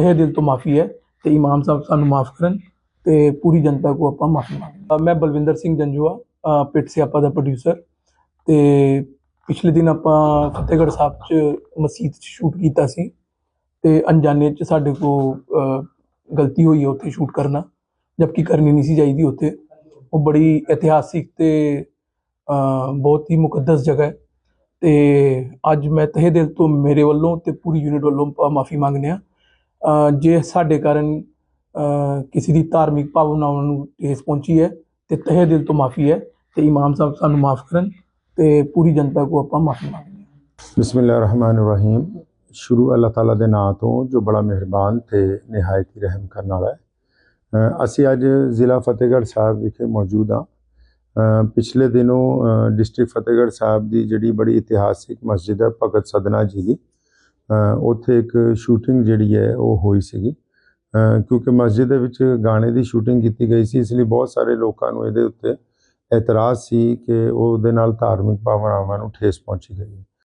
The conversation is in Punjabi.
ਤਹਿ ਦਿਲ ਤੋਂ ਮਾਫੀ ਹੈ ਤੇ ਇਮਾਮ ਸਾਹਿਬ ਸਾਨੂੰ ਮਾਫ ਕਰਨ ਤੇ ਪੂਰੀ ਜਨਤਾ ਕੋ ਆਪਾਂ ਮਾਫੀ ਮੰਗਦੇ ਮੈਂ ਬਲਵਿੰਦਰ ਸਿੰਘ ਜੰਜੂਆ ਅ, ਪਿੱਟ ਸਿਆਪਾ ਦਾ ਪ੍ਰੋਡਿਊਸਰ ਤੇ ਪਿਛਲੇ ਦਿਨ ਆਪਾਂ ਫਤਿਹਗੜ੍ਹ ਸਾਹਿਬ ਚ ਮਸਜਿਦ ਚ ਸ਼ੂਟ ਕੀਤਾ ਸੀ ਤੇ ਅਣਜਾਣੇ ਚ ਸਾਡੇ ਕੋ ਗਲਤੀ ਹੋਈ ਹੈ ਉੱਥੇ ਸ਼ੂਟ ਕਰਨਾ ਜਦਕਿ ਕਰਨੀ ਨਹੀਂ ਸੀ ਚਾਹੀਦੀ ਉੱਥੇ। ਉਹ ਬੜੀ ਇਤਿਹਾਸਿਕ ਤੇ ਬਹੁਤ ਹੀ ਮੁਕੱਦਸ ਜਗ੍ਹਾ ਹੈ ਤੇ ਅੱਜ ਮੈਂ ਤਹਿ ਦਿਲ ਤੋਂ ਮੇਰੇ ਵੱਲੋਂ ਤੇ ਪੂਰੀ ਯੂਨਿਟ ਵੱਲੋਂ ਮਾਫੀ ਮੰਗਦੇ ਆ ਜੇ ਸਾਡੇ ਕਾਰਨ ਕਿਸੇ ਦੀ ਧਾਰਮਿਕ ਭਾਵਨਾਵਾਂ ਨੂੰ ਠੇਸ ਪਹੁੰਚੀ ਹੈ, ਤੇ ਤਹਿ ਦਿਲ ਤੋਂ ਮਾਫੀ ਹੈ, ਤੇ ਇਮਾਮ ਸਾਹਿਬ ਸਾਨੂੰ ਮਾਫ ਕਰਨ, ਤੇ ਪੂਰੀ ਜਨਤਾ ਕੋ ਆਪਾਂ ਮਾਫੀ ਮੰਗਦੇ ਹਾਂ। ਬਿਸਮਿਲ੍ਲਾਹਿਰਰਹਿਮਾਨਿਰਰਹੀਮ। ਸ਼ੁਰੂ ਅੱਲਾਹ ਤਾਲਾ ਦੇ ਨਾਂ ਤੋਂ ਜੋ ਬੜਾ ਮਿਹਰਬਾਨ ਤੇ ਨਿਹਾਇਤ ਹੀ ਰਹਿਮ ਕਰਨ ਵਾਲਾ ਹੈ। ਅਸੀਂ ਅੱਜ ਜ਼ਿਲ੍ਹਾ ਫਤਿਹਗੜ੍ਹ ਸਾਹਿਬ ਵਿਖੇ ਮੌਜੂਦ ਹਾਂ। ਪਿਛਲੇ ਦਿਨੋਂ ਡਿਸਟ੍ਰਿਕਟ ਫਤਿਹਗੜ੍ਹ ਸਾਹਿਬ ਦੀ ਜਿਹੜੀ ਬੜੀ ਇਤਿਹਾਸਿਕ ਮਸਜਿਦ ਹੈ, ਭਗਤ ਸਦਨਾ ਜੀ ਦੀ ਉੱਥੇ ਇੱਕ ਸ਼ੂਟਿੰਗ ਜਿਹੜੀ ਹੈ ਉਹ ਹੋਈ ਸੀਗੀ। ਕਿਉਂਕਿ ਮਸਜਿਦ ਦੇ ਵਿੱਚ ਗਾਣੇ ਦੀ ਸ਼ੂਟਿੰਗ ਕੀਤੀ ਗਈ ਸੀ, ਇਸ ਲਈ ਬਹੁਤ ਸਾਰੇ ਲੋਕਾਂ ਨੂੰ ਇਹਦੇ ਉੱਤੇ ਇਤਰਾਜ਼ ਸੀ ਕਿ ਉਹਦੇ ਨਾਲ ਧਾਰਮਿਕ ਭਾਵਨਾਵਾਂ ਨੂੰ ਠੇਸ ਪਹੁੰਚੀ ਗਈ ਹੈ।